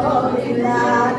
Oh, my God.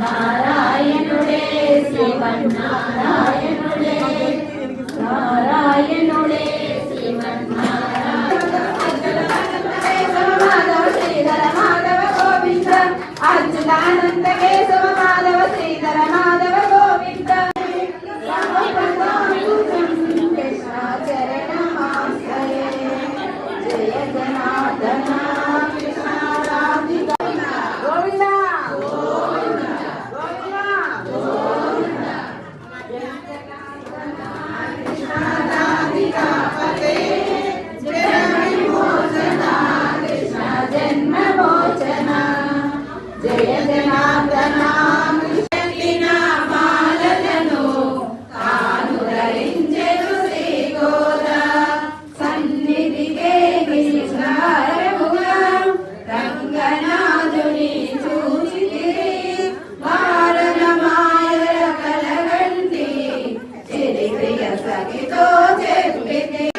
నారాయణుడే శ్రీమన్నారాయణుడే Okay.